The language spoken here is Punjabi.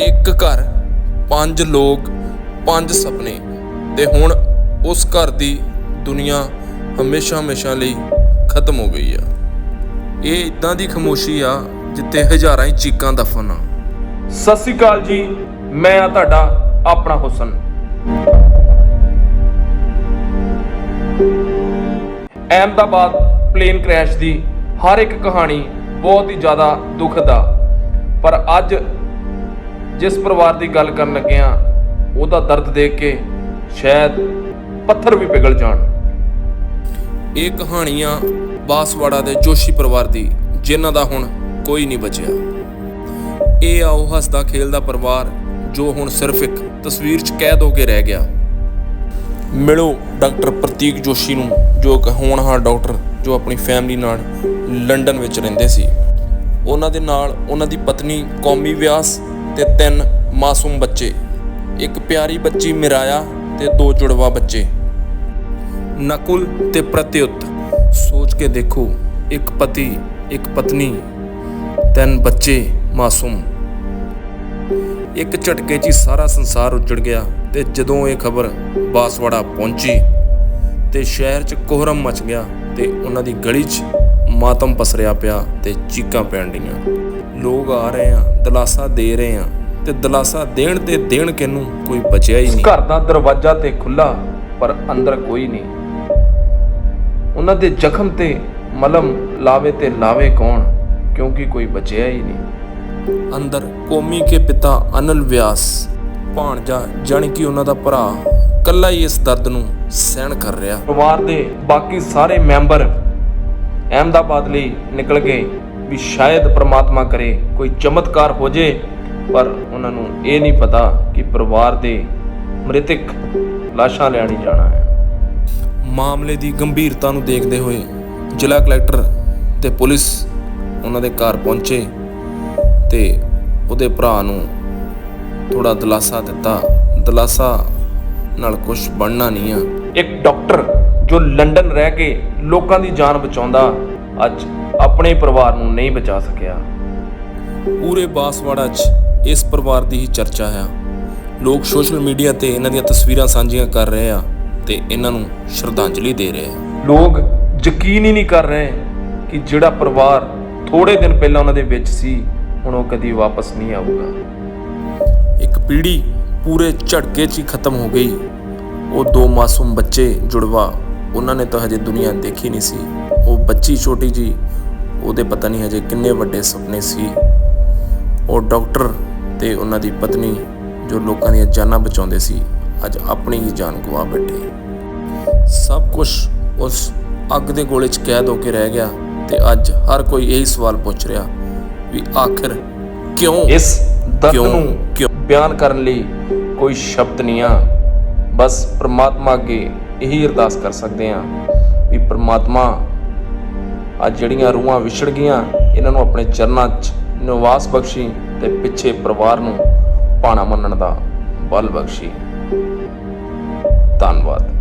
ਇੱਕ ਘਰ, ਪੰਜ ਲੋਕ, ਪੰਜ ਸੁਪਨੇ ਤੇ ਹੁਣ ਉਸ ਘਰ ਦੀ ਦੁਨੀਆ ਹਮੇਸ਼ਾ ਹਮੇਸ਼ਾ ਲਈ ਖਤਮ ਹੋ ਗਈ ਆ। ਇਹ ਇਦਾਂ ਦੀ ਖਮੋਸ਼ੀ ਆ ਜਿੱਥੇ ਹਜ਼ਾਰਾਂ ਹੀ ਚੀਕਾਂ ਦਫਨ ਆ। ਸਤਿ ਸ੍ਰੀ ਅਕਾਲ ਜੀ, ਮੈਂ ਆ ਤੁਹਾਡਾ ਆਪਣਾ ਹੁਸਨ। ਅਹਿਮਦਾਬਾਦ ਪਲੇਨ ਕ੍ਰੈਸ਼ ਦੀ ਹਰ ਇੱਕ ਕਹਾਣੀ ਬਹੁਤ ਹੀ ਜ਼ਿਆਦਾ ਦੁਖਦ ਆ ਪਰ ਅੱਜ ਜਿਸ ਪਰਿਵਾਰ ਦੀ ਗੱਲ ਕਰਨ ਲੱਗੇ ਆ, ਉਹਦਾ ਦਰਦ ਦੇਖ ਕੇ ਸ਼ਾਇਦ ਪੱਥਰ ਵੀ ਪਿਘਲ ਜਾਣ। ਇਹ ਕਹਾਣੀਆਂ ਬਾਸਵਾੜਾ ਦੇ ਜੋਸ਼ੀ ਪਰਿਵਾਰ ਦੀ, ਜਿਨ੍ਹਾਂ ਦਾ ਹੁਣ ਕੋਈ ਨਹੀਂ ਬਚਿਆ। ਇਹ ਆ ਉਹ ਹੱਸਦਾ ਖੇਲਦਾ ਪਰਿਵਾਰ, ਜੋ ਹੁਣ ਸਿਰਫ ਇੱਕ ਤਸਵੀਰ 'ਚ ਕੈਦ ਹੋ ਕੇ ਰਹਿ ਗਿਆ। ਮਿਲੋ ਡਾਕਟਰ ਪ੍ਰਤੀਕ ਜੋਸ਼ੀ ਨੂੰ, ਜੋ ਇੱਕ ਹੋਣਹਾਰ ਡਾਕਟਰ, ਜੋ ਆਪਣੀ ਫੈਮਿਲੀ ਨਾਲ ਲੰਡਨ ਵਿੱਚ ਰਹਿੰਦੇ ਸੀ। ਉਹਨਾਂ ਦੇ ਨਾਲ ਉਹਨਾਂ ਦੀ ਪਤਨੀ ਕੌਮੀ ਵਿਆਸ ਤੇ ਤਿੰਨ ਮਾਸੂਮ ਬੱਚੇ। ਇੱਕ ਪਿਆਰੀ ਬੱਚੀ ਮਿਰਾਇਆ ਤੇ ਦੋ ਜੁੜਵਾ ਬੱਚੇ। ਨਕੁਲ ਤੇ ਪ੍ਰਤਿਉਤ। ਸੋਚ ਕੇ ਦੇਖੋ, ਇੱਕ ਪਤੀ, ਇੱਕ ਪਤਨੀ, ਤਿੰਨ ਬੱਚੇ ਮਾਸੂਮ। ਇੱਕ ਝਟਕੇ 'ਚ ਹੀ ਸਾਰਾ ਸੰਸਾਰ ਉੱਜੜ ਗਿਆ ਤੇ ਜਦੋਂ ਇਹ ਖਬਰ ਬਾਸਵਾੜਾ ਪਹੁੰਚੀ ਤੇ ਸ਼ਹਿਰ 'ਚ ਕੋਹਰਮ ਮਚ ਗਿਆ ਤੇ ਉਹਨਾਂ ਦੀ ਗਲੀ 'ਚ ਮਾਤਮ ਪਸਰਿਆ ਪਿਆ ਤੇ ਚੀਕਾਂ ਪੈਣ ਡੀਆਂ ਲੋਕ ਆ ਰਹੇ ਆ ਦਲਾਸਾ ਦੇ ਰਹੇ ਆ ਤੇ ਦਲਾਸਾ ਦੇਣ ਤੇ ਦੇਣ ਕਿਨੂੰ ਕੋਈ ਬਚਿਆ ਹੀ ਨਹੀਂ। ਘਰ ਦਾ ਦਰਵਾਜ਼ਾ ਤੇ ਖੁੱਲਾ ਪਰ ਅੰਦਰ ਕੋਈ ਨਹੀਂ। ਉਹਨਾਂ ਦੇ ਜ਼ਖਮ ਤੇ ਮਲਮ ਲਾਵੇ ਤੇ ਲਾਵੇ ਕੌਣ? ਕਿਉਂਕਿ ਕੋਈ ਬਚਿਆ ਹੀ ਨਹੀਂ। ਅੰਦਰ ਕੌਮੀ ਕੇ ਪਿਤਾ ਅਨਲ ਵਿਆਸ। ਭਾਣਜਾ ਜਾਣੀ ਕਿ ਉਹਨਾਂ ਦਾ ਭਰਾ ਕੱਲਾ ਹੀ ਇਸ ਦਰਦ ਨੂੰ ਸਹਿਣ ਕਰ ਰਿਹਾ। ਪਰਿਵਾਰ ਦੇ ਬਾਕੀ ਸਾਰੇ ਮੈਂਬਰ ਅਹਿਮਦਾਬਾਦ ਲਈ ਨਿਕਲ ਗਏ। ਵੀ ਸ਼ਾਇਦ ਪ੍ਰਮਾਤਮਾ ਕਰੇ ਕੋਈ ਚਮਤਕਾਰ ਹੋ ਜੇ ਪਰ ਉਹਨਾਂ ਨੂੰ ਇਹ ਨਹੀਂ ਪਤਾ ਕਿ ਪਰਿਵਾਰ ਦੇ ਮ੍ਰਿਤਕ ਲਾਸ਼ਾਂ ਲੈਣ ਜਾਣਾ ਹੈ। ਮਾਮਲੇ ਦੀ ਗੰਭੀਰਤਾ ਨੂੰ ਦੇਖਦੇ ਹੋਏ ਜ਼ਿਲ੍ਹਾ ਕਲੈਕਟਰ ਤੇ ਪੁਲਿਸ ਉਹਨਾਂ ਦੇ ਘਰ ਪਹੁੰਚੇ ਤੇ ਉਹਦੇ ਭਰਾ ਨੂੰ ਥੋੜਾ ਦਿਲਾਸਾ ਦਿੱਤਾ। ਦਿਲਾਸਾ ਨਾਲ ਕੁਝ ਬਣਨਾ ਨਹੀਂ ਆ। ਇੱਕ ਡਾਕਟਰ ਜੋ ਲੰਡਨ ਰਹਿ ਕੇ ਲੋਕਾਂ ਦੀ ਜਾਨ ਬਚਾਉਂਦਾ ਅੱਜ ਆਪਣੇ ਪਰਿਵਾਰ ਨੂੰ ਨਹੀਂ ਬਚਾ ਸਕਿਆ। ਪੂਰੇ ਬਾਸਵਾੜਾ 'ਚ ਇਸ ਪਰਿਵਾਰ ਦੀ ਹੀ ਚਰਚਾ ਹੈ। ਲੋਕ ਸੋਸ਼ਲ ਮੀਡੀਆ ਤੇ ਇਹਨਾਂ ਦੀਆਂ ਤਸਵੀਰਾਂ ਸਾਂਝੀਆਂ ਕਰ ਰਹੇ ਆ ਤੇ ਇਹਨਾਂ ਨੂੰ ਸ਼ਰਧਾਂਜਲੀ ਦੇ ਰਹੇ ਆ। ਲੋਕ ਯਕੀਨ ਹੀ ਨਹੀਂ ਕਰ ਰਹੇ ਕਿ ਜਿਹੜਾ ਪਰਿਵਾਰ ਥੋੜੇ ਦਿਨ ਪਹਿਲਾਂ ਉਹਨਾਂ ਦੇ ਵਿੱਚ ਸੀ ਹੁਣ ਉਹ ਕਦੀ ਵਾਪਸ ਨਹੀਂ ਆਊਗਾ। ਇੱਕ ਪੀੜ੍ਹੀ ਪੂਰੇ ਝਟਕੇ 'ਚ ਹੀ ਖਤਮ ਹੋ ਗਈ। ਉਹ ਦੋ ਮਾਸੂਮ ਬੱਚੇ ਜੁੜਵਾ ਉਹਨਾਂ ਨੇ ਤਾਂ ਹਜੇ ਦੁਨੀਆ ਦੇਖੀ ਨਹੀਂ ਸੀ। ਉਹ ਬੱਚੀ ਛੋਟੀ ਜੀ ਉਹਦੇ ਪਤਾ ਨਹੀਂ ਹਜੇ ਕਿੰਨੇ ਵੱਡੇ ਸੁਪਨੇ ਸੀ ਉਹ ਡਾਕਟਰ ਤੇ ਉਹਨਾਂ ਦੀ ਪਤਨੀ ਜੋ ਲੋਕਾਂ ਦੀਆਂ ਜਾਨਾਂ ਬਚਾਉਂਦੇ ਸੀ ਅੱਜ ਆਪਣੀ ਹੀ ਜਾਨ ਗਵਾ ਬੈਠੇ ਸਭ ਕੁਝ ਉਸ ਅੱਗ ਦੇ ਗੋਲੇ 'ਚ ਕੈਦ ਹੋ ਕੇ ਰਹਿ ਗਿਆ ਤੇ ਅੱਜ ਹਰ ਕੋਈ ਇਹੀ ਸਵਾਲ ਪੁੱਛ ਰਿਹਾ ਵੀ ਆਖਿਰ ਕਿਉਂ ਇਸ ਦਰਦ? ਨੂੰ ਕਿਉਂ? ਬਿਆਨ ਕਰਨ ਲਈ ਕੋਈ ਸ਼ਬਦ ਨਹੀਂ ਆ ਬਸ ਪ੍ਰਮਾਤਮਾ ਅੱਗੇ ਇਹੀ ਅਰਦਾਸ ਕਰ ਸਕਦੇ ਆ ਵੀ ਪ੍ਰਮਾਤਮਾ ਅੱਜ ਜਿਹੜੀਆਂ ਰੂਹਾਂ ਵਿਛੜ ਗਈਆਂ, ਇਹਨਾਂ ਨੂੰ ਆਪਣੇ ਚਰਨਾਂ 'ਚ ਨਿਵਾਸ ਬਖਸ਼ੀ ਤੇ ਪਿੱਛੇ ਪਰਿਵਾਰ ਨੂੰ ਪਾਣਾ ਮੰਨਣ ਦਾ ਬਲ ਬਖਸ਼ੀ। ਧੰਨਵਾਦ।